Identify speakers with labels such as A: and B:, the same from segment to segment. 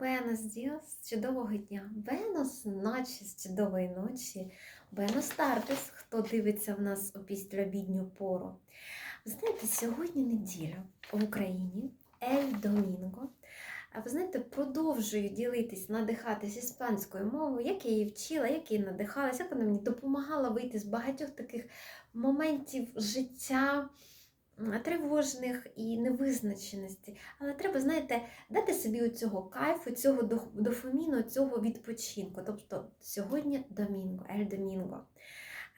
A: Dias з чудового дня. Buenos ночі з чудової ночі. Buenos tardes, хто дивиться в нас у післяобідню пору. Ви знаєте, сьогодні неділя в Україні, Ель Домінго. А ви знаєте, продовжую ділитись, надихатись іспанською мовою, як я її вчила, як я її надихалась, як вона мені допомагала вийти з багатьох таких моментів життя тривожних і невизначеності. Але треба, знаєте, дати собі цього кайфу, цього дофаміну, цього відпочинку. Тобто сьогодні домінго, ель домінго.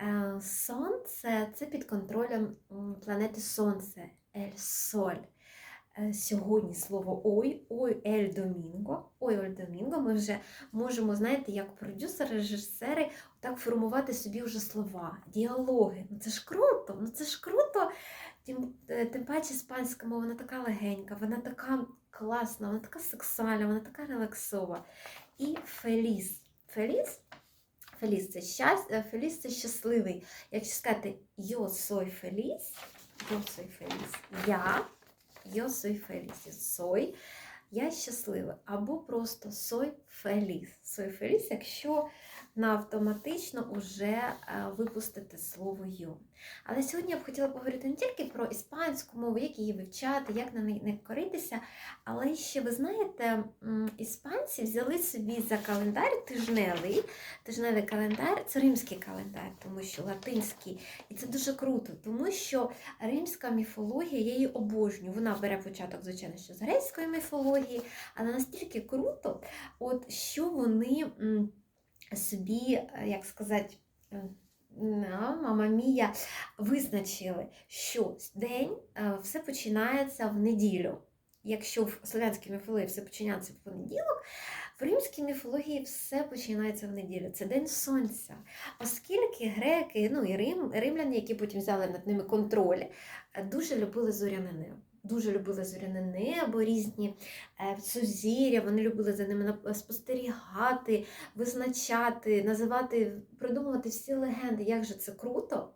A: Е, Сонце це під контролем планети Сонце, ель соль. Е, Сьогодні слово ой, ой, ель домінго, ой, ель домінго. Ми вже можемо, знаєте, як продюсери, режисери, так формувати собі вже слова, діалоги. Ну це ж круто, ну це ж круто. Тим, е, тим паче іспанська мова, вона така легенька, вона така класна, вона така сексуальна, вона така релаксова. І феліс. Феліс? Феліс це щастя, феліс це щасливий. Якщо сказати yo soy feliz, yo soy feliz, я, yo soy feliz, soy, я щаслива. Або просто soy feliz. Soy feliz, якщо на автоматично вже е, випустити слово «ю». Але сьогодні я б хотіла поговорити не тільки про іспанську мову, як її вивчати, як на неї не коритися, але ще, ви знаєте, іспанці взяли собі за календар тижневий. Тижневий календар це римський календар, тому що латинський. І це дуже круто, тому що римська міфологія, я її обожнюю. Вона бере початок, звичайно, що з грецької міфології, але настільки круто, от що вони. Собі, е, як сказати, е, мама мія, визначили, що день е, все починається в неділю. Якщо в слов'янській міфології все починається в понеділок, в римській міфології все починається в неділю. Це День Сонця. Оскільки греки, ну і Рим, римляни, які потім взяли над ними контроль, дуже любили зоряне небо. Дуже любили зоряне небо, різні е, сузір'я, вони любили за ними спостерігати, визначати, називати, придумувати всі легенди, як же це круто.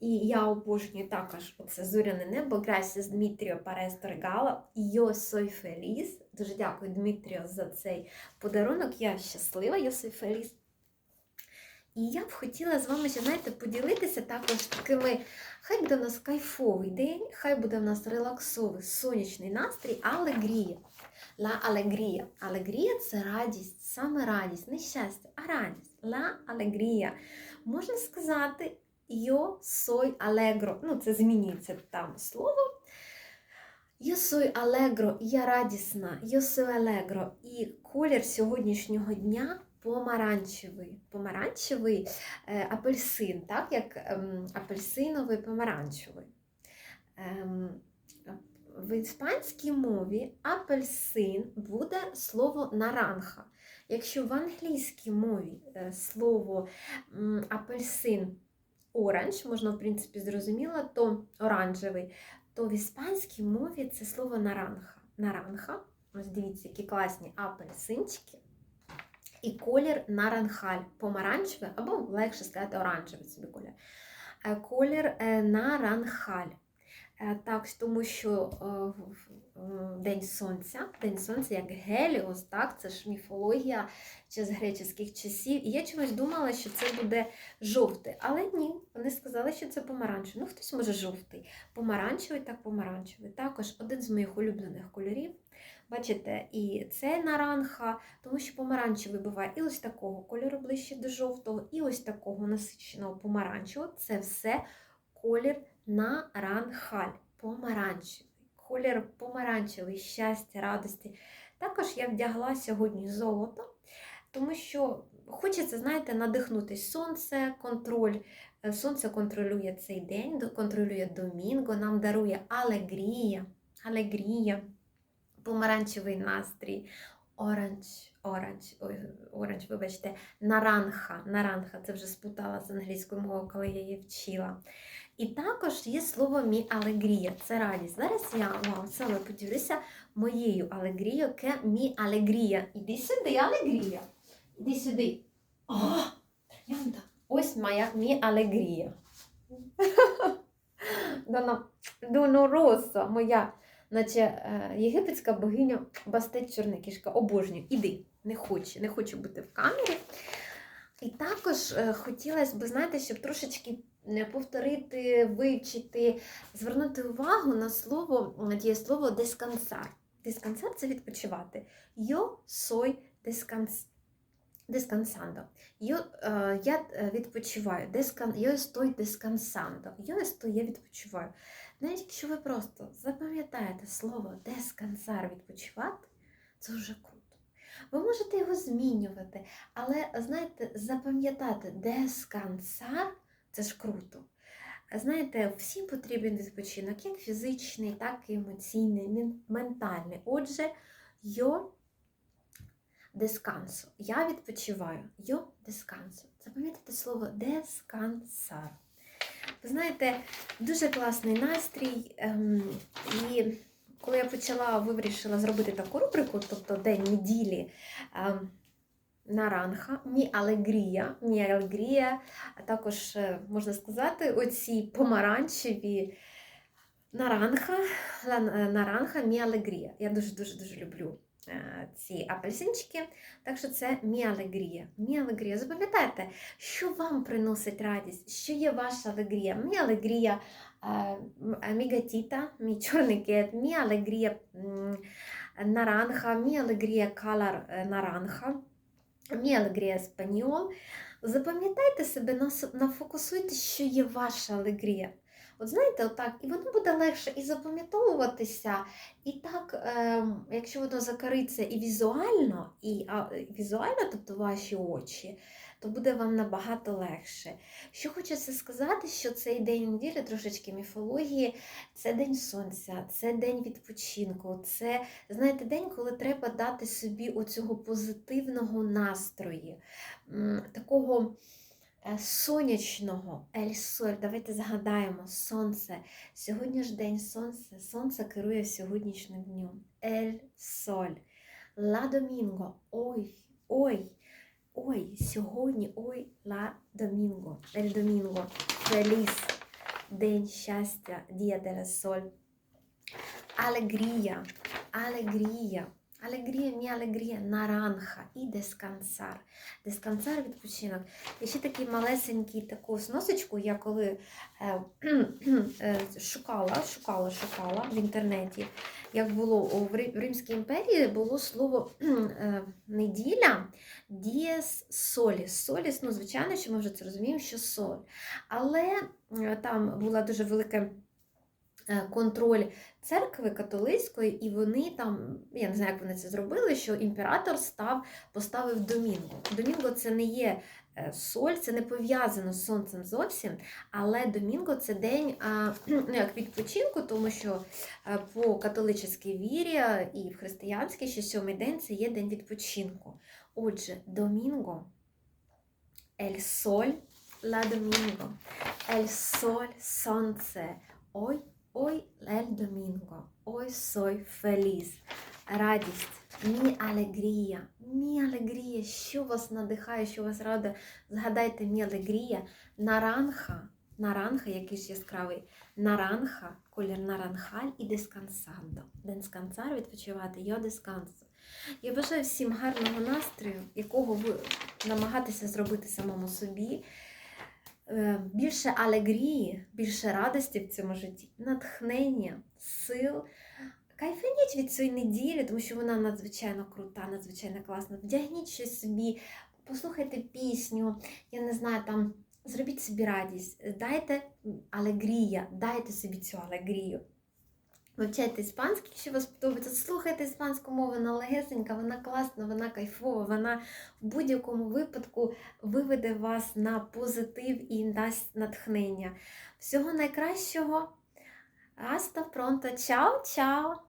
A: І я обожнюю також оце зоряне небо. Gracias, Дмитріо Паресто Регала. Yo soy feliz. Дуже дякую, Дмитріо, за цей подарунок. Я щаслива, yo soy feliz. І я б хотіла з вами ще, знаєте, поділитися також такими, хай буде в нас кайфовий день, хай буде в нас релаксовий, сонячний настрій, алегрія. La alegría. Алегрія це радість, саме радість, не щастя, а радість. La alegría. Можна сказати, yo soy alegro. Ну, це змінюється там слово. Yo soy alegro, я радісна, yo soy alegro. І колір сьогоднішнього дня помаранчевий. Помаранчевий е, апельсин, так, як ем, апельсиновий помаранчевий. Ем, в іспанській мові апельсин буде слово наранха. Якщо в англійській мові е, слово апельсин оранж, можна, в принципі, зрозуміло, то оранжевий, то в іспанській мові це слово наранха. Наранха. Ось дивіться, які класні апельсинчики. Колір наранхаль, помаранчевий, або легше сказати оранжевий собі колір. Е, Колір е, наранхаль. Е, Так, тому що День Сонця, День Сонця як Геліос, так, це ж міфологія ще з греческих часів. І я чомусь думала, що це буде жовтий. Але ні, вони сказали, що це помаранчевий. Ну, хтось може жовтий. Помаранчевий, так помаранчевий. Також один з моїх улюблених кольорів. Бачите, і це наранха, тому що помаранчевий буває і ось такого кольору ближче до жовтого, і ось такого насиченого помаранчевого. Це все колір наранхаль, помаранчевий. Колір помаранчевий, щастя, радості. Також я вдягла сьогодні золото, тому що хочеться, знаєте, надихнутись сонце, контроль. Е, Сонце контролює цей день, контролює домінго, нам дарує алегрія, алегрія, помаранчевий настрій, оранж, оранж, ой, оранж, вибачте, наранха, наранха, це вже спутала з англійською мовою, коли я її вчила. І також є слово мі алегрія, це радість. Зараз я вам саме поділюся моєю алегрією, ке мі алегрія. Іди сюди, алегрія. Іди сюди. О. Ось моя мі алегрія. Дона, Донороса, моя наче е, єгипетська богиня Бастет Чорна кішка. Обожнюю. Іди, не хочу, не хочу бути в камері. І також е, хотілося б, знаєте, щоб трошечки е, повторити, вивчити, звернути увагу на слово, на дієслово дескансар. Дескансар це відпочивати. Yo soy descans... descansando. Yo, е, я е, відпочиваю. Дескан... Yo estoy descansando. Yo estoy, я відпочиваю. Навіть якщо ви просто запам'ятаєте слово дескансар відпочивати, це вже круто. Ви можете його змінювати, але знаєте, запам'ятати дескансар це ж круто. Знаєте, всім потрібен відпочинок, як фізичний, так і емоційний, ментальний. Отже, йо дескансо. Я відпочиваю. Йо дескансо. Запам'ятайте слово дескансар. Ви знаєте, дуже класний настрій. ем, і коли я почала, вирішила зробити таку рубрику, тобто День неділі. ем, Наранха, мі алегрія, мі алегрія, а також, е, можна сказати, оці помаранчеві наранха, наранха, мі алегрія. Я дуже-дуже дуже люблю ці апельсинчики, так що це мі алегрія. Мі алегрія. Запам'ятайте, що вам приносить радість, що є ваша алегрія. Мі алегрія, е, м- е, мі гатіта, мій чорний кет, мі алегрія м, наранха, мі алегрія калар е, наранха. Мі алегрія спаніол. Запам'ятайте себе, нафокусуйте, що є ваша алегрія. От знаєте, отак, і воно буде легше і запам'ятовуватися, і так, ем, якщо воно закариться і візуально, і а, візуально, тобто ваші очі, то буде вам набагато легше. Що хочеться сказати, що цей день неділі, трошечки міфології, це день сонця, це день відпочинку, це знаєте, день, коли треба дати собі оцього позитивного настрою, такого е, сонячного ель-соль. Давайте згадаємо сонце. Сьогодні ж день сонця. Сонце керує сьогоднішнім днем. Ель-соль. Ла домінго. Ой, ой, ой, сьогодні, ой, ла домінго. Ель домінго. Феліс. День щастя, Дія деля соль. Алегрія, алегрія, алегрія, мі алегрія, наранха і дескансар. Дескансар відпочинок. І ще такий малесенький таку сносочку, я коли е, е, шукала, шукала, шукала в інтернеті, як було в Римській імперії, було слово е, неділя дієс соліс. Соліс, ну, звичайно, що ми вже це розуміємо, що соль. Але е, там була дуже велика контроль церкви католицької, і вони там, я не знаю, як вони це зробили, що імператор став, поставив домінго. Домінго це не є е, соль, це не пов'язано з сонцем зовсім, але домінго це день ну, як відпочинку, тому що е, по католицькій вірі і в християнській, що сьомий день це є день відпочинку. Отже, домінго, ель соль, ла домінго, ель соль, сонце, ой, ой, ель домінго, ой, сой феліз. Радість, мі алегрія, мі алегрія, що вас надихає, що вас радує. Згадайте мі алегрія, наранха, наранха, який ж яскравий, наранха, колір наранхаль і дескансандо. Дескансар відпочивати, йо дескансо. Я бажаю всім гарного настрою, якого ви намагатеся зробити самому собі. Е, Більше алегрії, більше радості в цьому житті, натхнення, сил. Кайфаніть від цієї неділі, тому що вона надзвичайно крута, надзвичайно класна. Вдягніть щось собі, послухайте пісню, я не знаю, там зробіть собі радість, дайте алегрія, дайте собі цю алегрію. Вивчайте іспанський, якщо вас подобається. Слухайте іспанську мову, вона легесенька, вона класна, вона кайфова, вона в будь-якому випадку виведе вас на позитив і дасть натхнення. Всього найкращого. Аста пронто. Чао, чао!